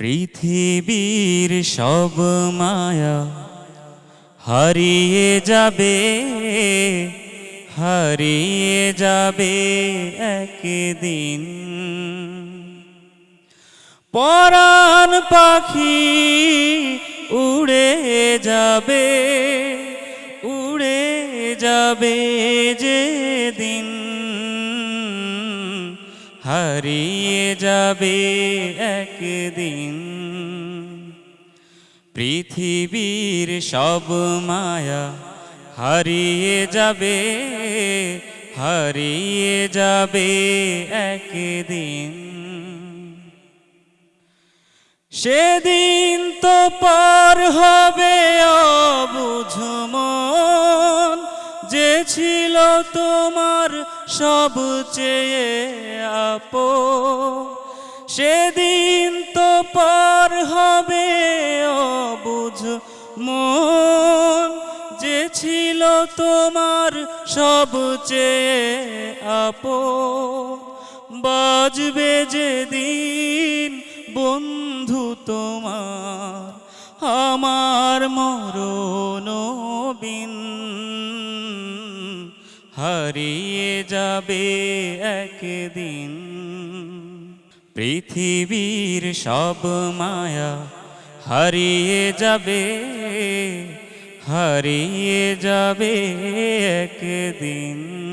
পৃথিবীর সব মায়া হারিয়ে যাবে হারিয়ে যাবে একদিন। পরাণ পাখি উড়ে যাবে উড়ে যাবে যে দিন হারিয়ে যাবে একদিন। পৃথিবীর সব মায়া হারিয়ে যাবে হারিয়ে যাবে একদিন। সেদিন তো পার হবে অবুঝমন যে ছিল তোমার সবচেয়ে আপো সেদিন তো পার হবে অবুঝ মন। যে ছিল তোমার সবচেয়ে আপো বাজবে যেদিন বন্ধু তোমার। আমার মরণ হারিয়ে যাবে একদিন। পৃথিবীর সব মায়া হারিয়ে যাবে হারিয়ে যাবে একদিন।